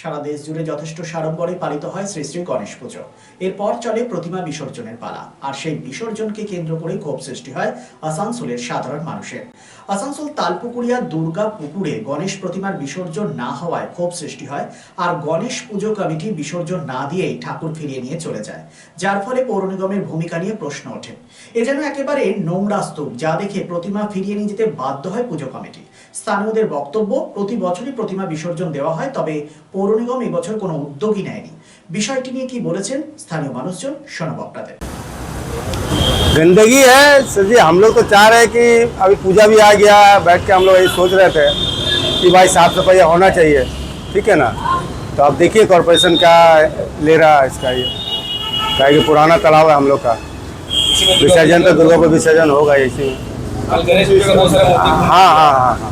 সারা দেশ জুড়ে যথেষ্ট সাড়ম্বরে পালিত হয় শ্রী শ্রী গণেশ পুজো। এরপর চলে প্রতিমা বিসর্জনের পালা। আর সেই বিসর্জনকে কেন্দ্র করে ক্ষোভ সৃষ্টি হয় আসানসোলের সাধারণ মানুষের। আসানসোল তালপুকুরিয়া দুর্গা পুকুরে গণেশ প্রতিমার বিসর্জন না হওয়ায় ক্ষোভ সৃষ্টি হয়, আর গণেশ পুজো কমিটি বিসর্জন না দিয়েই ঠাকুর ফিরিয়ে নিয়ে চলে যায়, যার ফলে পৌর নিগমের ভূমিকা নিয়ে প্রশ্ন ওঠে। এ যেন একেবারে নোংরা স্তূপ, যা দেখে প্রতিমা ফিরিয়ে নিয়ে যেতে বাধ্য হয় পুজো কমিটি। স্থানীয়দের বক্তব্য প্রতি বছরই প্রতিমা বিসর্জন দেওয়া হয় তবে পৌর নিগম এবছর কোনো উদ্যোগই নেয়নি বিষয়টি নিয়ে কি বলেছেন স্থানীয় মানুষজন শোনাব আপনাদের गंदगी है सर जी हम लोग तो चाह रहे हैं कि अभी पूजा भी आ गया है बैठ के हम लोग यही सोच रहे थे कि भाई साफ सफाई होना चाहिए ठीक है ना तो अब देखिए कॉरपोरेशन क्या ले रहा है इसका ये क्या कि पुराना तालाब है हम लोग का विसर्जन तो दुर्गा पर विसर्जन होगा इसी में कल गणेश पूजा का बहुत सारा मूर्ति हाँ हाँ हाँ हाँ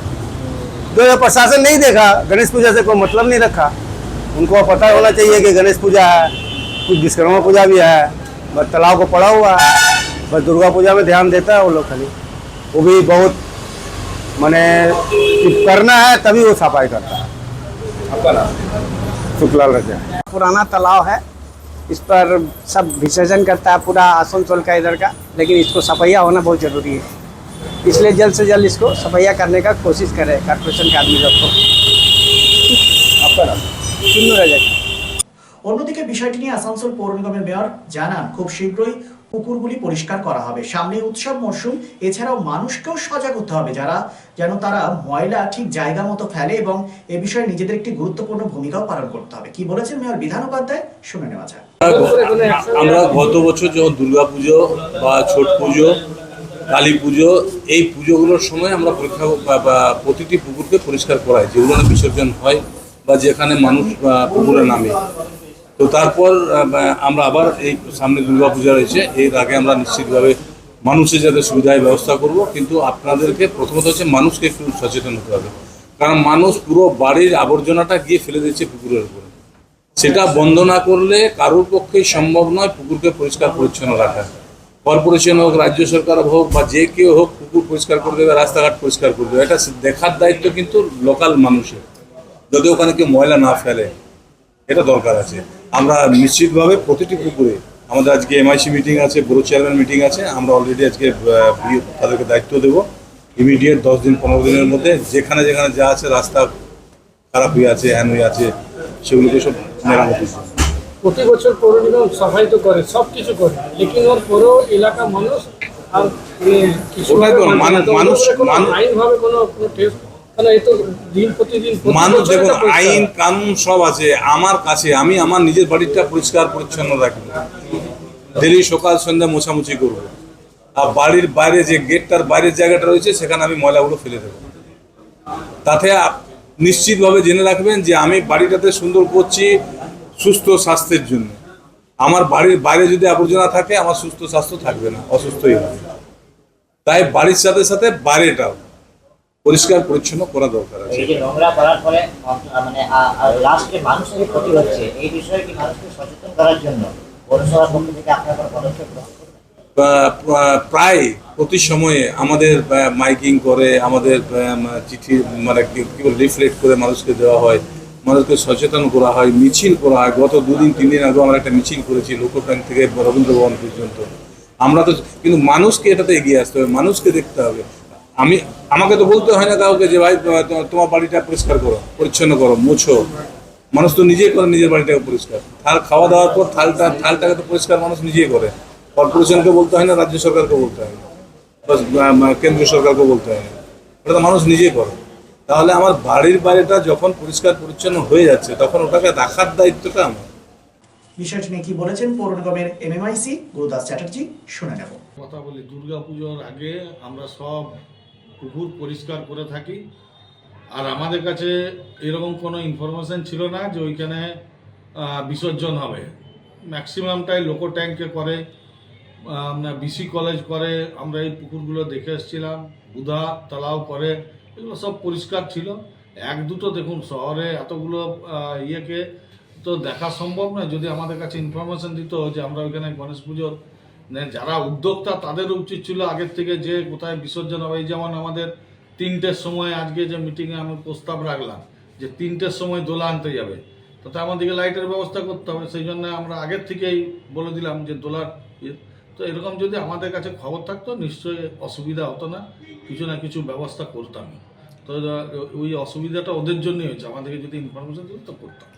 ये प्रशासन नहीं देखा, गणेश पूजा से कोई मतलब नहीं रखा। उनको पता होना चाहिए कि गणेश पूजा है, कुछ विश्वकर्मा पूजा भी है, बस तालाब को पड़ा हुआ है, बस दुर्गा पूजा में ध्यान देता है वो लोग खाली। वो भी बहुत, माने करना है तभी वो सफ़ाई करता है। आपका शुक्लाल रजा पुराना तालाब है, इस पर सब विसर्जन करता है पूरा आसनसोल का इधर का, लेकिन इसको सफाइया होना बहुत ज़रूरी है। इसलिए जल्द से जल्द इसको सफाइया करने का कोशिश करें कॉर्पोरेशन के आदमी लोग को आपका नाम सुनो रजत অন্যদিকে বিষয়টি নিয়ে আসানসোল পৌর নিগমের মেয়র জানান খুব শীঘ্রই পুকুরগুলি পরিষ্কার করা হবে সামনে উৎসব মরশুম এছাড়াও মানুষকেও সজাগ হতে হবে যারা যেন তারা ময়লা ঠিক জায়গা মতো ফেলে এবং এ বিষয়ে নিজেদের একটি গুরুত্বপূর্ণ ভূমিকাও পালন করতে হবে কি বলেছেন মেয়র বিধান উপাধ্যায় শুনে নেওয়া যাক আমরা গত বছর যখন দুর্গা পুজো বা ছট পুজো কালী পুজো, এই পুজোগুলোর সময় আমরা পরীক্ষা, বা- প্রতিটি পুকুরকে পরিষ্কার করাই যেগুলো বিসর্জন হয় বা যেখানে মানুষ পুকুরে নামে। তো তারপর আমরা আবার এই সামনে দুর্গা পূজা রয়েছে, এর আগে আমরা নিশ্চিতভাবে মানুষের যাতে সুবিধায় ব্যবস্থা করব, কিন্তু আপনাদেরকে প্রথমত হচ্ছে মানুষকে একটু সচেতন হতে হবে। কারণ মানুষ পুরো বাড়ির আবর্জনাটা গিয়ে ফেলে দিচ্ছে পুকুরের উপরে। সেটা বন্ধ না করলে কারোর পক্ষেই সম্ভব নয় পুকুরকে পরিষ্কার পরিচ্ছন্ন রাখা। কর্পোরেশন হোক, রাজ্য সরকার হোক বা যে কেউ হোক পুকুর পরিষ্কার করে দেবে, রাস্তাঘাট পরিষ্কার করে দেবে। এটা দেখার দায়িত্ব কিন্তু লোকাল মানুষের। যদি ওখানে কেউ ময়লা না ফেলে, এটা দরকার আছে। আমরা নিশ্চিতভাবে প্রতিটি পুকুরে, আমাদের আজকে এমআইসি মিটিং আছে বড় চেয়ারম্যান মিটিং আছে, আমরা অলরেডি আজকে তাদেরকে দায়িত্ব দেবো। ইমিডিয়েট দশ দিন, পনেরো দিনের মধ্যে যেখানে যেখানে যা আছে রাস্তা খারাপ হয়ে আছে হ্যান হয়ে আছে, সেগুলোকে সব মেরামতি। প্রতি বছর পৌর নিগম সাফাই তো করে সব কিছু করে। লেকিন ওর পুরো এলাকা মানুষ আর কিছু মানে মানুষ- আইনভাবে কোনো টেস্ট প্রতি মানুষ দেখুন আইন কানুন সব আছে আমার কাছে আমি আমার নিজের বাড়িটা পরিষ্কার পরিচ্ছন্ন রাখব ডেলি সকাল সন্ধ্যা মোছামুছি করব। আর বাড়ির বাইরে যে গেটটার বাইরের জায়গাটা রয়েছে সেখানে আমি ময়লাগুলো ফেলে দেবো। তাতে নিশ্চিতভাবে জেনে রাখবেন যে আমি বাড়িটাতে সুন্দর করছি সুস্থ স্বাস্থ্যের জন্য। আমার বাড়ির বাইরে যদি আবর্জনা থাকে আমার সুস্থ স্বাস্থ্য থাকবে না অসুস্থই হবে। তাই বাড়ির সাথে সাথে বাইরেটাও পরিষ্কার পরিচ্ছন্ন করা দরকার আছে। মানে প্রায় প্রতি সময়ে আমাদের মাইকিং করে আমাদের চিঠি মানে কি বলে লিফলেট করে মানুষকে দেওয়া হয়। মানুষকে সচেতন করা হয়, মিছিল করা হয়। গত দুদিন তিন দিন আগে আমরা একটা মিছিল করেছি লোকো ব্যাংক থেকে রবীন্দ্র ভবন পর্যন্ত। আমরা তো কিন্তু মানুষকে এটাতে এগিয়ে আসতে হবে, মানুষকে দেখতে হবে। আমি আমাকে তো বলতে হয় না কাউকে যে, ভাই তোমার বাড়িটা পরিষ্কার করো, পরিচ্ছন্ন করো, মুছো। মানুষ তো নিজেই করে নিজের বাড়িটাকে পরিষ্কার। থাল খাওয়া দাওয়ার পর থালটা থালটাকে তো পরিষ্কার মানুষ নিজেই করে। কর্পোরেশনকে বলতে হয় না, রাজ্য সরকারকে বলতে হয় না। কেন্দ্রীয় সরকারকে বলতে হয় না। ওটা তো মানুষ নিজেই করে। তাহলে আমার বাড়ির বাইরেটা যখন পরিষ্কার পরিচ্ছন্ন হয়ে যাচ্ছে তখন ওটাকে রাখার দায়িত্বটা আমার। বিষয়টি নিয়ে কি বলেছেন পৌর নিগমের এমএমআইসি গুরুদাস চ্যাটার্জি শুনে নেব। কথা বলি দুর্গা পুজোর আগে আমরা সব পুকুর পরিষ্কার করে থাকি। আর আমাদের কাছে এরকম কোনো ইনফরমেশন ছিল না যে ওইখানে বিসর্জন হবে। ম্যাক্সিমামটাই লোকো ট্যাঙ্কে করে বিসি কলেজ করে আমরা এই পুকুরগুলো দেখে এসেছিলাম। বুধা তালাও করে। এগুলো সব পরিষ্কার ছিল। এক দুটো দেখুন, শহরে এতগুলো ইয়েকে তো দেখা সম্ভব নয়। যদি আমাদের কাছে ইনফরমেশন দিত যে আমরা ওইখানে গণেশ পুজোর মানে যারা উদ্যোক্তা তাদের উচিত ছিল আগের থেকে যে কোথায় বিসর্জন হবে। যেমন আমাদের তিনটের সময় আজকে যে মিটিংয়ে আমি প্রস্তাব রাখলাম যে তিনটের সময় দোলা আনতে যাবে। তাতে আমাদেরকে লাইটের ব্যবস্থা করতে হবে। সেই জন্য আমরা আগের থেকেই বলে দিলাম যে দোলার ইয়ে। তো এরকম যদি আমাদের কাছে খবর থাকতো, নিশ্চয়ই অসুবিধা হতো না। কিছু না কিছু ব্যবস্থা করতামই। তো ওই অসুবিধাটা ওদের জন্যই হয়েছে। আমাদেরকে যদি ইনফরমেশন দিত, তো করতাম।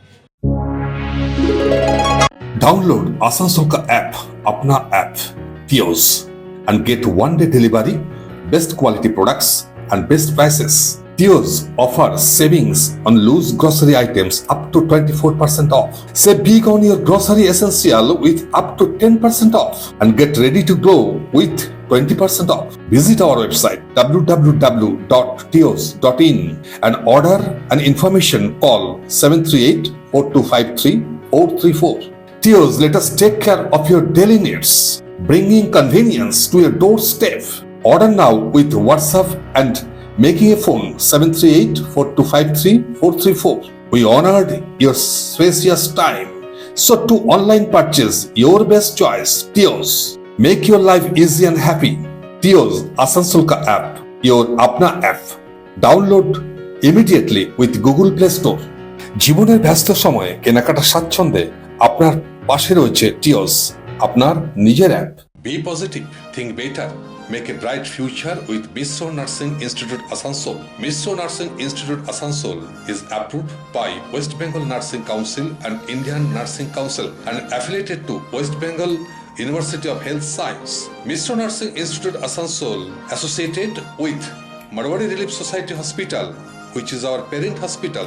Download Asansoka অ্যাপ আপনা অ্যাপ পিওস and get one day delivery best quality products and best prices Kiosk offers savings on loose grocery items up to 24% off. Save big on your grocery essential with up to 10% off and get ready to glow with 20% off. Visit our website www.tios.in and order an information call 738 4253 434. Tears, let us take care of your daily needs, bringing convenience to your doorstep. Order now with WhatsApp and making a phone 738-4253-434. We honored your spacious time. So to online purchase, your best choice, Tears. Make your life easy and happy. Tears Asansol ka app, your Apna app. Download immediately with Google Play Store. জীবনের ব্যস্ত সময়ে কেনাকাটা স্বাচ্ছন্দ্যে আপনার পাশে রয়েছে টিওস আপনার নিজের app be positive think better make a bright future with Mishra nursing institute Asansol Mishra nursing institute Asansol is approved by west Bengal nursing council and Indian nursing council and affiliated to west Bengal University of Health Science. Mishra Nursing Institute Asansol associated with Marwari Relief Society Hospital, which is our parent hospital,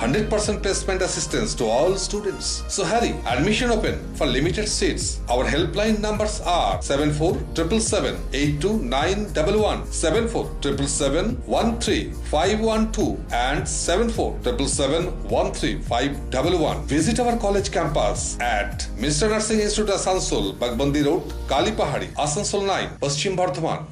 100% placement assistance to all students. So hurry, admission open for limited seats. Our helpline numbers are 7477782911, 7477713512 and 7477713511. Visit our college campus at Mr. Nursing Institute Asansol, Bagbandi Road, Kali Pahari, Asansol 9, Paschim Bardhaman.